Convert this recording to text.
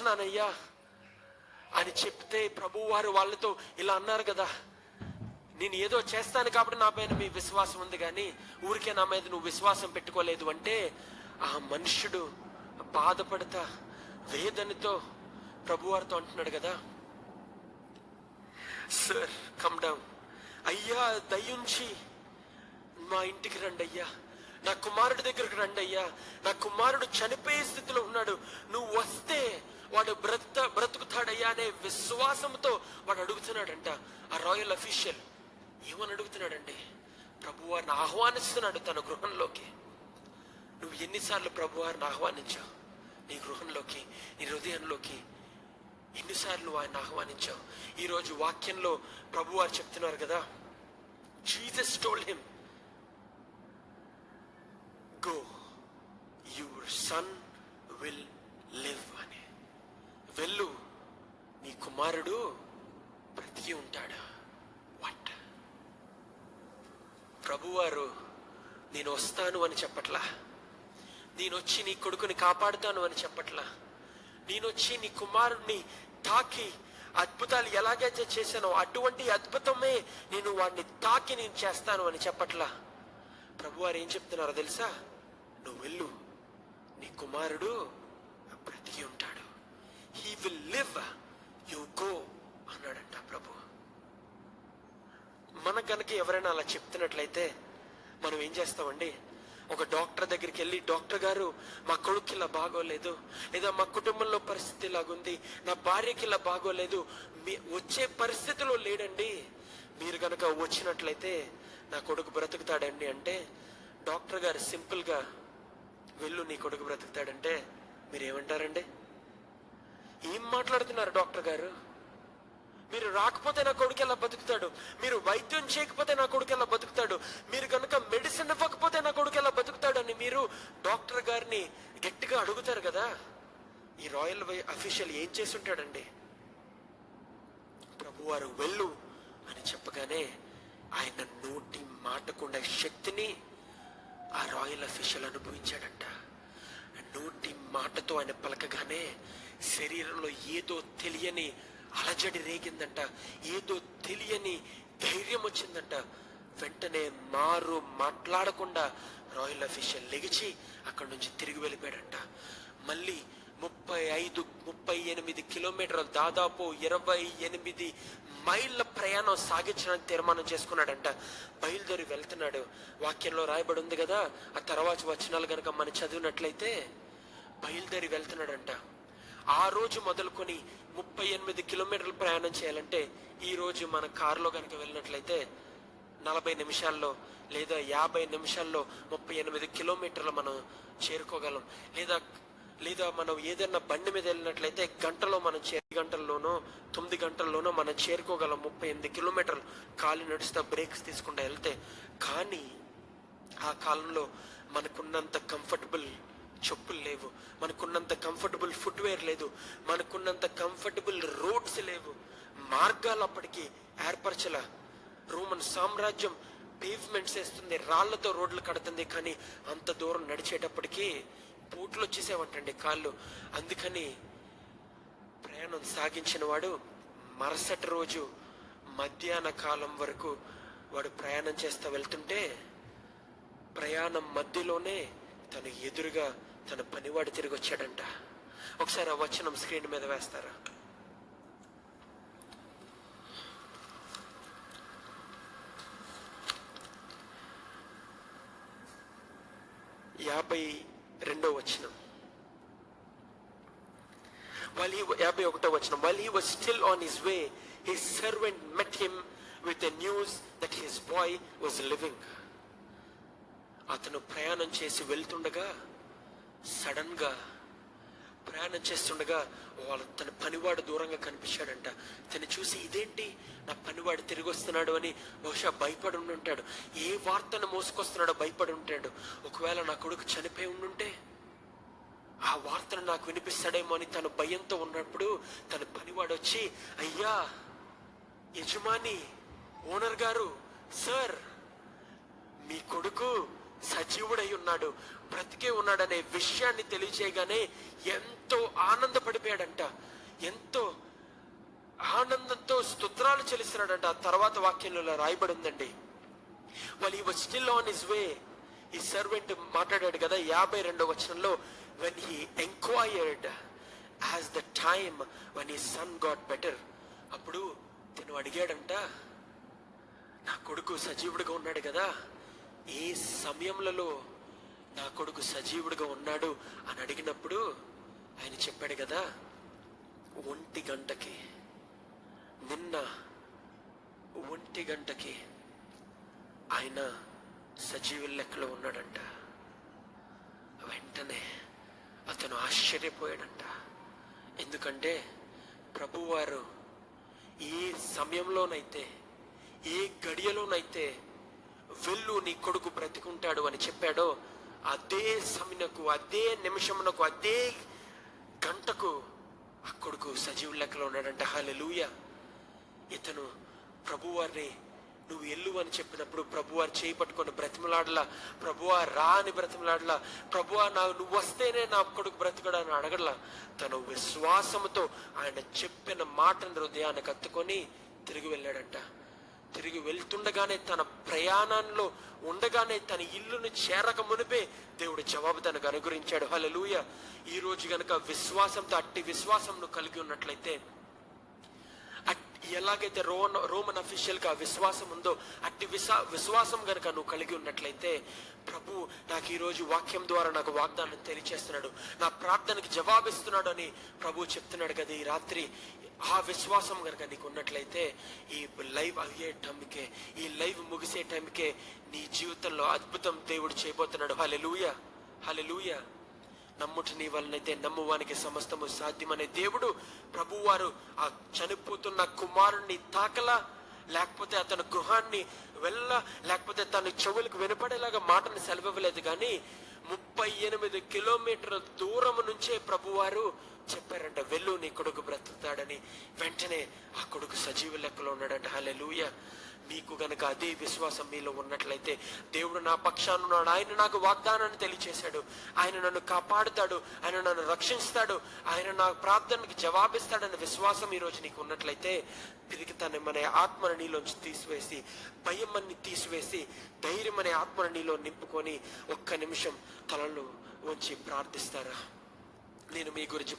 వెళ్తున్నానయ్యా అని చెప్తే ప్రభు వారు వాళ్ళతో ఇలా అన్నారు కదా నేను ఏదో చేస్తాను కాబట్టి నా పైన మీ విశ్వాసం ఉంది కానీ ఊరికే నా మీద నువ్వు విశ్వాసం పెట్టుకోలేదు అంటే ఆ మనుష్యుడు బాధపడతా వేదనతో ప్రభువారితో అంటున్నాడు కదా. సార్ కమ్ డౌన్ అయ్యా దయ్యుంచి మా ఇంటికి రండి అయ్యా నా కుమారుడి దగ్గరకు రండి అయ్యా నా కుమారుడు చనిపోయే స్థితిలో ఉన్నాడు. వాడు బ్రత బ్రతుకుతాడయ్యా అనే విశ్వాసంతో వాడు అడుగుతున్నాడంట ఆ రాయల్ అఫీషియల్ ఏమని అడుగుతున్నాడండి ప్రభు వారిని ఆహ్వానిస్తున్నాడు తన గృహంలోకి. నువ్వు ఎన్నిసార్లు ప్రభు వారిని ఆహ్వానించావు? నీ గృహంలోకి నీ హృదయంలోకి ఎన్నిసార్లు ఆయన ఆహ్వానించావు? ఈరోజు వాక్యంలో ప్రభు వారు చెప్తున్నారు కదా Jesus told him go your son will live అని. వెళ్ళు. నీ కుమారుడు బ్రతికి ఉంటాడు? వాట్ ప్రభువారు నేను వస్తాను అని చెప్పట్లా? నేను వచ్చి నీ కొడుకుని కాపాడుతాను అని చెప్పట్లా? నేను వచ్చి నీ కుమారుడిని తాకి అద్భుతాలు ఎలాగైతే చేశానో అటువంటి అద్భుతమే నేను వాడిని తాకి నేను చేస్తాను అని చెప్పట్లా? ప్రభువారు ఏం చెప్తున్నారో తెలుసా? నువ్వు వెళ్ళు. నీ కుమారుడు విల్ లివ్ యు గో అన్నాడంట ప్రభు. మన కనుక ఎవరైనా అలా చెప్తున్నట్లయితే మనం ఏం చేస్తామండి? ఒక డాక్టర్ దగ్గరికి వెళ్ళి డాక్టర్ గారు మా కొడుకు ఇలా బాగోలేదు లేదా మా కుటుంబంలో పరిస్థితి ఇలాగుంది నా భార్యకి ఇలా బాగోలేదు మీ వచ్చే పరిస్థితిలో లేడండి. మీరు కనుక వచ్చినట్లయితే నా కొడుకు బ్రతుకుతాడండి అంటే డాక్టర్ గారు సింపుల్గా వెళ్ళు నీ కొడుకు బ్రతుకుతాడంటే మీరు ఏమంటారండి ఏం మాట్లాడుతున్నారు డాక్టర్ గారు? మీరు రాకపోతే నా కొడుకు ఎలా బతుకుతాడు? మీరు వైద్యం చేయకపోతే నా కొడుకు ఎలా బతుకుతాడు? మీరు కనుక మెడిసిన్ ఇవ్వకపోతే నా కొడుకు ఎలా బతుకుతాడు అని మీరు డాక్టర్ గారిని గట్టిగా అడుగుతారు కదా? ఈ రాయల్ అఫీషియల్ ఏం చేసి ఉంటాడండి ప్రభువారు వెళ్ళు అని చెప్పగానే ఆయన నోటి మాటకుండా శక్తిని ఆ రాయల్ అఫీషియల్ అనుభవించాడంట. నోటి మాటతో ఆయన పలకగానే శరీరంలో ఏదో తెలియని అలజడి రేగిందంట ఏదో తెలియని ధైర్యం వచ్చిందంట. వెంటనే మారు మాట్లాడకుండా రాయల్ అఫీషియల్ లెగిచి అక్కడి నుంచి తిరిగి వెళ్ళిపోయాడంట. మళ్ళీ ముప్పై ఐదు ముప్పై ఎనిమిది కిలోమీటర్లు దాదాపు ఇరవై ఎనిమిది మైళ్ళ ప్రయాణం సాగించడానికి తీర్మానం చేసుకున్నాడంట. బయలుదేరి వెళ్తున్నాడు. వాక్యంలో రాయబడి ఉంది కదా ఆ తర్వాత వచనాలు కనుక మనం చదివినట్లయితే బయలుదేరి వెళ్తున్నాడంట. ఆ రోజు మొదలుకొని ముప్పై ఎనిమిది కిలోమీటర్లు ప్రయాణం చేయాలంటే ఈ రోజు మన కారులో కనుక వెళ్ళినట్లయితే నలభై నిమిషాల్లో లేదా యాభై నిమిషాల్లో ముప్పై ఎనిమిది కిలోమీటర్లు మనం చేరుకోగలం. లేదా లేదా మనం ఏదైనా బండి మీద వెళ్ళినట్లయితే గంటలో మనం చే గంటల్లోనో తొమ్మిది గంటల్లోనో మనం చేరుకోగలం ముప్పై ఎనిమిది కిలోమీటర్లు. కాలు నడుస్తా బ్రేక్స్ తీసుకుంటా వెళ్తే కానీ ఆ కాలంలో మనకున్నంత కంఫర్టబుల్ చెప్పులు లేవు. మనకున్నంత కంఫర్టబుల్ ఫుట్వేర్ లేదు. మనకున్నంత కంఫర్టబుల్ రోడ్స్ లేవు. మార్గాలు అప్పటికి ఏర్పరచల. రోమన్ సామ్రాజ్యం పేవ్మెంట్స్ వేస్తుంది. రాళ్ళతో రోడ్లు కడుతుంది. కానీ అంత దూరం నడిచేటప్పటికి బూట్లు వచ్చేసేవంటండి కాళ్ళు. అందుకని ప్రయాణం సాగించిన వాడు మరుసటి రోజు మధ్యాహ్న కాలం వరకు వాడు ప్రయాణం చేస్తూ వెళ్తుంటే ప్రయాణం మధ్యలోనే తను ఎదురుగా తన పనివాడు తిరిగి వచ్చాడంట. ఒకసారి ఆ వచనం స్క్రీన్ మీద వేస్తారా? యాభై రెండో వచనం. వాళ్ళ యాభై ఒకటో వచనం. వాళ్ళు he was still on his way his servant met him with news that his boy was living అతను ప్రయాణం చేసి వెళ్తుండగా సడన్గా ప్రయాణం చేస్తుండగా వాళ్ళ తన పనివాడు దూరంగా కనిపించాడంట. తను చూసి ఇదేంటి? నా పనివాడు తిరిగి వస్తున్నాడు అని బహుశా భయపడి ఉండుంటాడు ఏ వార్తను మోసుకొస్తున్నాడో భయపడి ఉంటాడు. ఒకవేళ నా కొడుకు చనిపోయి ఉండుంటే ఆ వార్తను నాకు వినిపిస్తాడేమో అని తను భయంతో ఉన్నప్పుడు తన పనివాడు వచ్చి అయ్యా యజమాని ఓనర్ గారు సార్ మీ కొడుకు సజీవుడై ఉన్నాడు బ్రతికే ఉన్నాడనే విషయాన్ని తెలియచేయగానే ఎంతో ఆనందపడిపోయాడంట. ఎంతో ఆనందంతో స్తుత్రాలు చెల్లిస్తున్నాడంట. తర్వాత వాక్యంలో రాయబడి ఉందండి వాళ్ళు he was still on his way his servant మాట్లాడాడు కదా యాభై రెండో వచనంలో when he enquired as the time when his son got better అప్పుడు తను అడిగాడంట నా కొడుకు సజీవుడిగా ఉన్నాడు కదా ఏ సమయంలో నా కొడుకు సజీవుడిగా ఉన్నాడు అని అడిగినప్పుడు ఆయన చెప్పాడు కదా ఒంటి గంటకి నిన్న ఒంటి గంటకి ఆయన సజీవుల లెక్కలో ఉన్నాడంట. వెంటనే అతను ఆశ్చర్యపోయాడంట. ఎందుకంటే ప్రభువారు ఏ సమయంలోనైతే ఏ గడియలోనైతే వెళ్ళు నీ కొడుకు బ్రతికుంటాడు అని చెప్పాడో అదే సమయకు అదే నిమిషమునకు అదే గంటకు ఆ కొడుకు సజీవ లెక్కలో ఉన్నాడంట. హల్లెలూయ. ఇతను ప్రభువారిని నువ్వు ఎల్లు అని చెప్పినప్పుడు ప్రభువారు చేయి పట్టుకొని బ్రతిమలాడలా ప్రభువా రా అని బ్రతిమలాడలా ప్రభువా నా నువ్వు వస్తేనే నా కొడుకు బ్రతికడా అని అడగడలా. తను విశ్వాసముతో ఆయన చెప్పిన మాటను హృదయాన్ని కత్తుకొని తిరిగి వెళ్ళాడంట. తిరిగి వెళ్తుండగానే తన ప్రయాణంలో ఉండగానే తన ఇల్లును చేరక మునిపే దేవుడు జవాబు తనకు అనుగ్రహించాడు హలలుయ ఈరోజు గనక విశ్వాసంతో అట్టి విశ్వాసంను కలిగి ఉన్నట్లయితే ఎలాగైతే రోమన్ రోమన్ అఫీషియల్గా విశ్వాసం ఉందో అట్టి విశ్వా విశ్వాసం కనుక నువ్వు కలిగి ఉన్నట్లయితే ప్రభు నాకు ఈరోజు వాక్యం ద్వారా నాకు వాగ్దానం తెలియచేస్తున్నాడు. నా ప్రార్థనకి జవాబిస్తున్నాడు అని ప్రభు చెప్తున్నాడు కదా ఈ రాత్రి. ఆ విశ్వాసం గనక నీకు ఉన్నట్లయితే ఈ లైవ్ అయ్యే టైంకే ఈ లైవ్ ముగిసే టైంకే నీ జీవితంలో అద్భుతం దేవుడు చేయబోతున్నాడు. హలెలూయ హలెలూయ నమ్ముట నీ వలనైతే నమ్మువానికి సమస్తము సాధ్యమనే దేవుడు ప్రభువారు ఆ చనిపోతున్న కుమారుణ్ణి తాకలా లేకపోతే అతని గృహాన్ని వెళ్ళ లేకపోతే తన చెవులకు వినపడేలాగా మాటను సెలవివ్వలేదు కానీ ముప్పై ఎనిమిది కిలోమీటర్ల దూరం నుంచే ప్రభువారు చెప్పారంట వెళ్ళు నీ కొడుకు బ్రతుకుతాడని. వెంటనే ఆ కొడుకు సజీవ లెక్కలో ఉన్నాడంట హల్లెలూయ. మీకు గనక అదే విశ్వాసం మీలో ఉన్నట్లయితే దేవుడు నా పక్షానున్నాడు ఆయన నాకు వాగ్దానాన్ని తెలియచేశాడు. ఆయన నన్ను కాపాడుతాడు. ఆయన నన్ను రక్షిస్తాడు. ఆయన నా ప్రార్థనకి జవాబిస్తాడన్న విశ్వాసం ఈ రోజు నీకు ఉన్నట్లయితే తిరిగి తన మన ఆత్మను నీలోంచి తీసివేసి భయం అన్ని తీసివేసి ధైర్యం అనే ఆత్మను నీలో నింపుకొని ఒక్క నిమిషం తలలో ఉంచి ప్రార్థిస్తారా? నేను మీ గురించి